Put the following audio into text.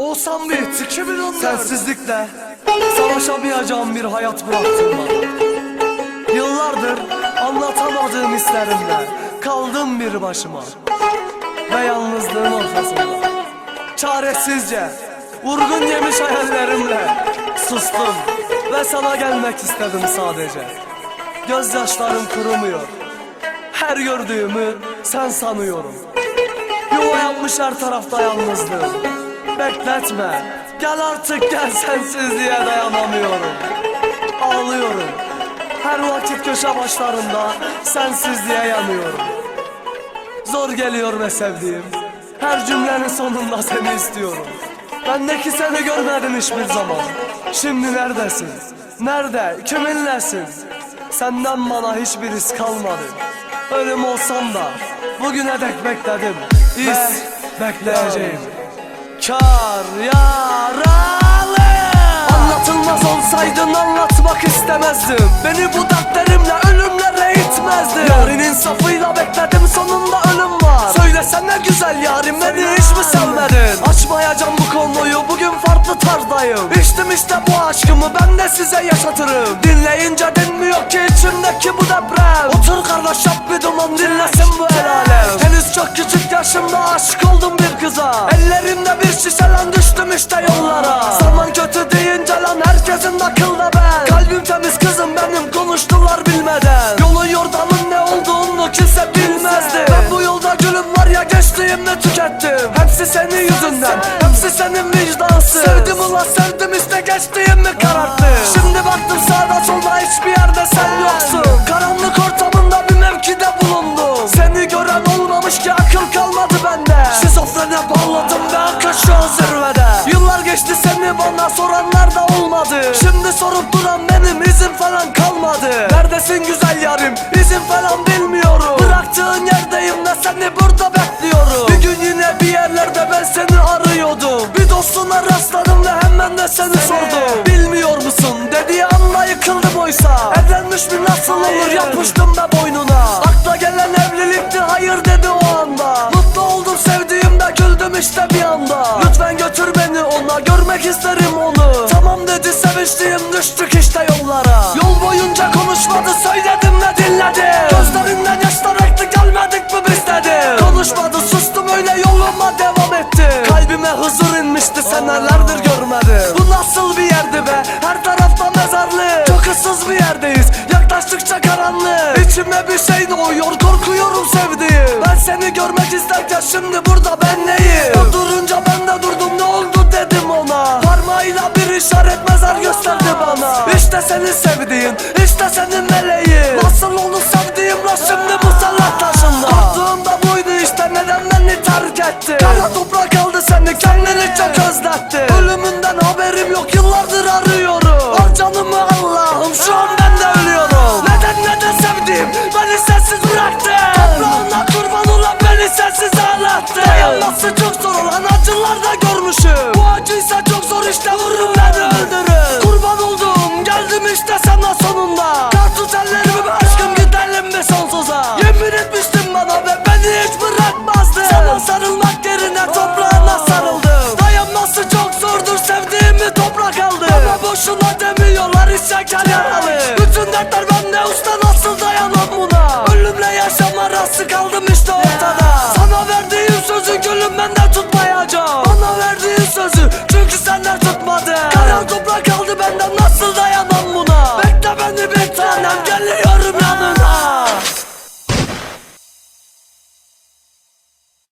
Olsam bir 2014 Sensizlikle Savaşamayacağım bir hayat bıraktın bana Yıllardır anlatamadığım hislerimle Kaldım bir başıma Ve yalnızlığın ortasında. Çaresizce Vurgun yemiş hayallerimle Sustum Ve sana gelmek istedim sadece. Gözyaşlarım kurumuyor. Her gördüğümü sen sanıyorum. Yuva yapmış her tarafta yalnızlığım Bekletme. Gel artık gel sensizliğe dayanamıyorum. Ağlıyorum. Her vakit köşe başlarında Sensizliğe yanıyorum. Zor geliyor be sevdiğim. Her cümlenin sonunda seni istiyorum. Bendeki seni görmedim hiçbir zaman. Şimdi neredesin? Nerede? Kiminlesin? Senden bana hiçbir iz kalmadı. Ölüm olsam da Bugüne dek bekledim. İz bekleyeceğim Kar yaralı. Anlatılmaz olsaydın anlatmak istemezdim. Beni bu dertlerimle ölümlere itmezdin. Yarinin safıyla bekledim sonunda ölüm var. Söylesene güzel yarim beni hiç mi sevmedin? Açmayacağım bu konuyu bugün farklı tarzdayım İçtim işte bu aşkımı ben de size yaşatırım. Dinleyince dinmiyor ki içimdeki bu deprem. Otur kardeş yap bir duman dinlesin bu el alem. Henüz çok küçük yaşımda aşık oldum bir kıza. Ellerimde bir şişelen düştüm işte yollara. Zaman kötü deyince lan herkesin akılda ben. Kalbim temiz kızım benim konuştular bilmeden. Yolun yordamın ne olduğunu kimse bilmezdi. Ben bu yolda gülüm var ya geçtiğimde tükettim? Hepsi senin yüzünden hepsi senin vicdansın. Sevdim ulan sevdim işte geçtiğimi kararttı Şimdi baktım sağda solda hiçbir yerde sen yoksun. Karanlık ortamında bir mevkide bulundum. Seni gören olmamış ki akıl kalmadı bende. Şizofrene bağladım şu an zirvede. Yıllar geçti seni bana soranlar da olmadı. Şimdi sorup duran benim izin falan kalmadı. Neredesin güzel yarim? İzin falan bilmiyorum. Bıraktığın yerdeyim ve seni burada bekliyorum. Bir gün yine bir yerlerde ben seni arıyordum. Bir dostuna rastladım ve hemen de seni sordum. Bilmiyor musun? Dediği anda yıkıldım oysa. Evlenmiş mi? Nasıl olur? Yapıştım be boynuna. Akla gelen ona görmek isterim onu Tamam dedi seviştiğim düştük işte yollara. Yol boyunca konuşmadı söyledim ve dinledi? Gözlerinden yaşlar aktı gelmedik mi biz dedi? Konuşmadı sustum öyle yoluma devam etti. Kalbime huzur inmişti senelerdir görmedim Bu nasıl bir yerdi be? Her tarafta mezarlık Çok ıssız bir yerdeyiz yaklaştıkça karanlık. İçime bir şey doğuyor korkuyorum sevdiğim. Ben seni görmek isterken şimdi burada ben neyim? O İşte senin sevdiğin işte senin meleğin Nasıl olur sevdiğim la şimdi bu salak taşında Korktuğumda buydu işte neden beni terk etti? Kara toprak aldı seni kendini çok özletti. Ölümünden haberim yok yıllardır arıyorum. Al canımı Allah'ım şu an demiyorlar isyankar